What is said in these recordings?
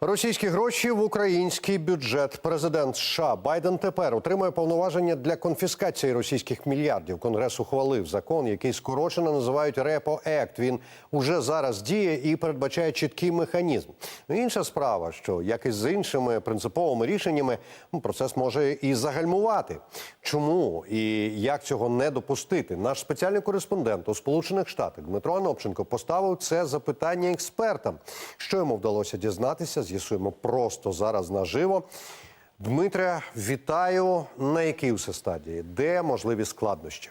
Російські гроші в український бюджет. Президент США Байден тепер отримує повноваження для конфіскації російських мільярдів. Конгрес ухвалив закон, який скорочено називають Репо Ект. Він уже зараз діє і передбачає чіткий механізм. Ну, інша справа, що як і з іншими принциповими рішеннями, ну, процес може і загальмувати. Чому і як цього не допустити? Наш спеціальний кореспондент у Сполучених Штатах Дмитро Анопченко поставив це запитання експертам. Що йому вдалося дізнатися, з'ясуємо просто зараз наживо. Дмитре, вітаю. На якій усе стадії? Де можливі складнощі?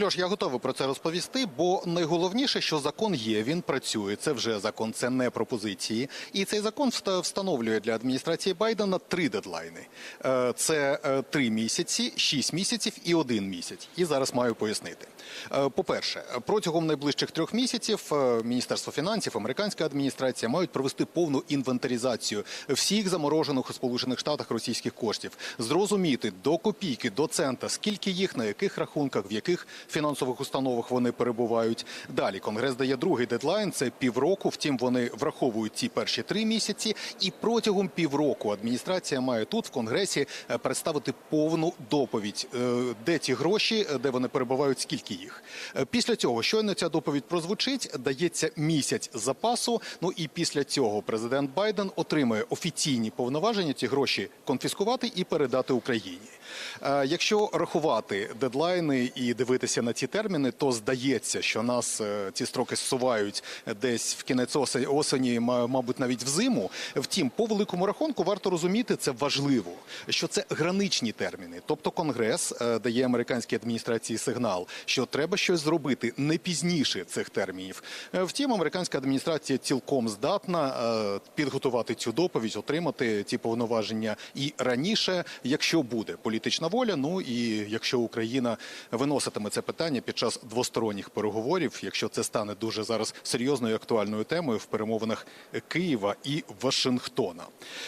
Льош, я готовий про це розповісти, бо найголовніше, що закон є, він працює. Це вже закон, це не пропозиції. І цей закон встановлює для адміністрації Байдена три дедлайни: Е, це е, три місяці, шість місяців і один місяць. І зараз маю пояснити. Е, По-перше, протягом найближчих трьох місяців Міністерство фінансів, американська адміністрація мають провести повну інвентаризацію всіх заморожених у Сполучених Штатах російських коштів, зрозуміти до копійки, до цента, скільки їх, на яких рахунках, в яких фінансових установах вони перебувають. Далі Конгрес дає другий дедлайн. Це півроку. Втім, вони враховують ці перші три місяці. І протягом півроку адміністрація має тут в конгресі е, представити повну доповідь, е, де ті гроші, е, де вони перебувають, скільки їх. Після цього, щойно ця доповідь прозвучить, дається місяць запасу. Ну і після цього президент Байден отримує офіційні повноваження ці гроші конфіскувати і передати Україні. Якщо рахувати дедлайни і дивитися на ці терміни, то здається, що нас е, ці строки зсувають десь в кінець осе- осені, ма- мабуть, навіть взиму. Втім, по великому рахунку варто розуміти це важливо, що це граничні терміни. Тобто Конгрес е, дає американській адміністрації сигнал, що треба щось зробити не пізніше цих термінів. Е, Втім, американська адміністрація цілком здатна підготувати цю доповідь, отримати ці повноваження і раніше, якщо буде політична воля. Ну і якщо Україна виноситиме це питання під час двосторонніх переговорів, якщо це стане дуже зараз серйозною актуальною темою в перемовинах Києва і Вашингтона.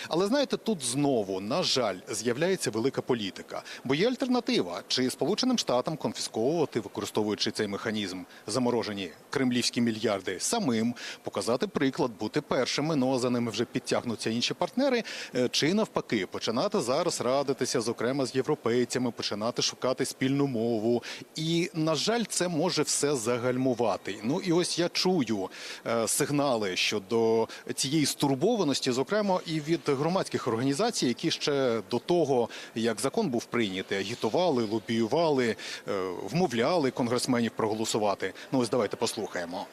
Але знаєте, тут знову на жаль з'являється велика політика, бо є альтернатива: чи Сполученим Штатам конфісковувати, використовуючи цей механізм, заморожені кремлівські мільярди самим, показати приклад, бути першими, ну а за ними вже підтягнуться інші партнери, е, чи навпаки, починати зараз радитися, зокрема з європейцями, починати шукати спільну мову. І на жаль, це може все загальмувати. Ну і ось я чую е, сигнали щодо цієї стурбованості, зокрема і від громадських організацій, які ще до того, як закон був прийнятий, агітували, лобіювали, е, вмовляли конгресменів проголосувати. Ну ось давайте послухаємо.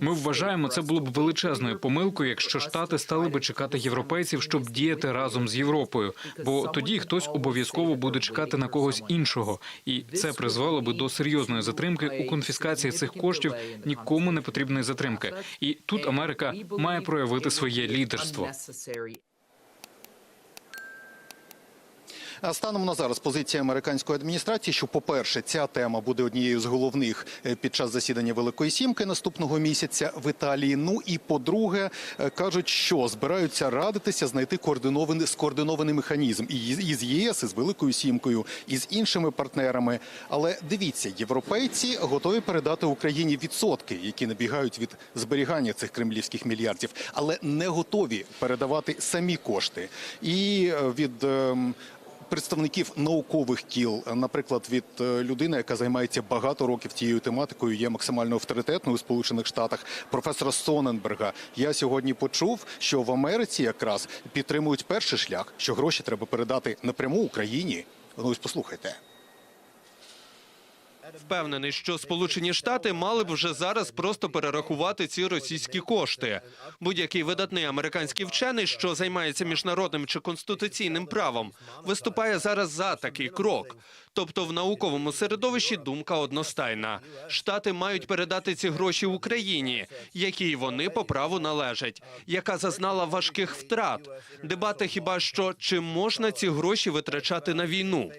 Ми вважаємо, це було б величезною помилкою, якщо штати стали би чекати європейців, щоб діяти разом з Європою. Бо тоді хтось обов'язково буде чекати на когось іншого, і це призвело би до серйозної затримки у конфіскації цих коштів нікому не потрібної затримки. І тут Америка має проявити своє лідерство. Станом на зараз позиція американської адміністрації, що, по-перше, ця тема буде однією з головних е, під час засідання Великої Сімки наступного місяця в Італії. Ну і по-друге, е, кажуть, що збираються радитися, знайти координований скоординований механізм і з- ЄС, і з Великою Сімкою, і з іншими партнерами. Але дивіться, європейці готові передати Україні відсотки, які набігають від зберігання цих кремлівських мільярдів, але не готові передавати самі кошти. І е, від ем, представників наукових кіл, наприклад, від е, людини, яка займається багато років тією тематикою, є максимально авторитетною у Сполучених Штатах, професора Соненберга. Я сьогодні почув, що в Америці якраз підтримують перший шлях, що гроші треба передати напряму Україні. Ну ось послухайте. Впевнений, що Сполучені Штати мали б вже зараз просто перерахувати ці російські кошти. Будь-який видатний американський вчений, що займається міжнародним чи конституційним правом, виступає зараз за такий крок. Тобто, в науковому середовищі думка одностайна: штати мають передати ці гроші Україні, якій вони по праву належать, яка зазнала важких втрат. Дебати хіба що чи можна ці гроші витрачати на війну?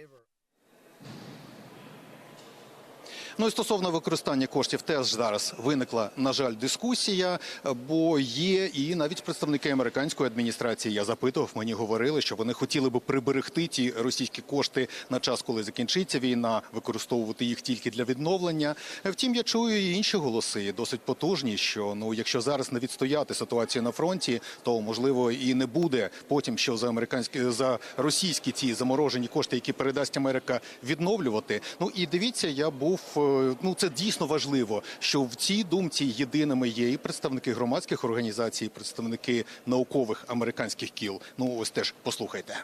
Ну і стосовно використання коштів, теж зараз виникла, на жаль, дискусія, бо є і навіть представники американської адміністрації. Я запитував, мені говорили, що вони хотіли би приберегти ті російські кошти на час, коли закінчиться війна, використовувати їх тільки для відновлення. Втім, я чую і інші голоси, досить потужні. Що ну, якщо зараз не відстояти ситуацію на фронті, то можливо і не буде потім, що за американські за російські ці заморожені кошти, які передасть Америка, відновлювати. Ну і дивіться, я був е, ну це дійсно важливо, що в цій думці єдиними є і представники громадських організацій, і представники наукових американських кіл. Ну ось теж послухайте.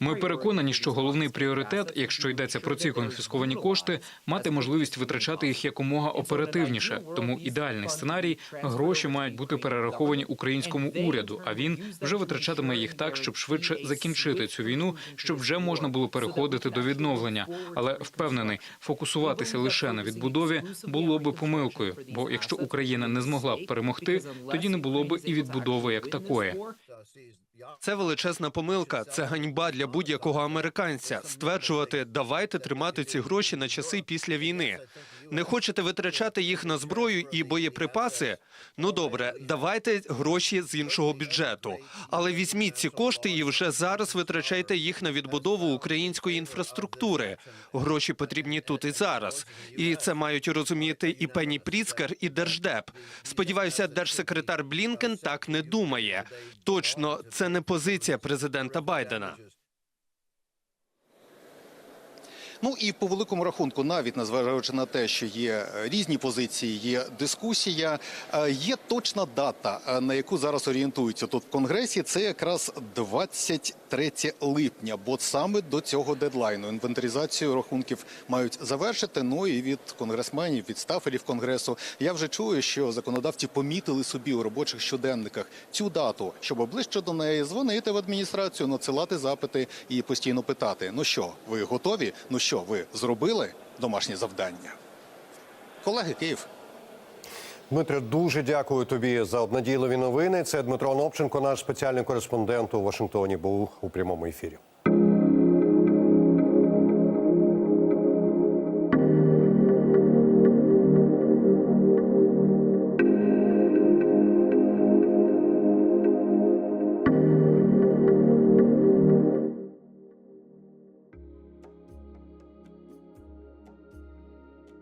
Ми переконані, що головний пріоритет, якщо йдеться про ці конфісковані кошти, мати можливість витрачати їх якомога оперативніше. Тому ідеальний сценарій гроші мають бути перераховані українському уряду. А він вже витрачатиме їх так, щоб швидше закінчити цю війну, щоб вже можна було переходити до відновлення. Але впевнений, фокусуватися лише на відбудові було би помилкою. Бо якщо Україна не змогла б перемогти, тоді не було б і відбудови як такої. Це величезна помилка. Це ганьба для будь-якого американця. Стверджувати, давайте тримати ці гроші на часи після війни. Не хочете витрачати їх на зброю і боєприпаси? Ну добре, давайте гроші з іншого бюджету. Але візьміть ці кошти і вже зараз витрачайте їх на відбудову української інфраструктури. Гроші потрібні тут і зараз. І це мають розуміти і Пенні Пріцкер, і Держдеп. Сподіваюся, держсекретар Блінкен так не думає. Точно, це не позиція президента Байдена. Ну і по великому рахунку, навіть незважаючи на те, що є е, різні позиції, є дискусія, е, є точна дата, е, на яку зараз орієнтуються тут в конгресі. Це якраз 23 липня, бо саме до цього дедлайну інвентаризацію рахунків мають завершити. Ну і від конгресменів, від стаферів конгресу, я вже чую, що законодавці помітили собі у робочих щоденниках цю дату, щоб ближче до неї дзвонити в адміністрацію, надсилати запити і постійно питати: ну що, ви готові? Ну що, ви зробили домашнє завдання? Колеги, Київ. Дмитре, дуже дякую тобі за обнадійливі новини. Це Дмитро Новченко, наш спеціальний кореспондент у Вашингтоні, був у прямому ефірі.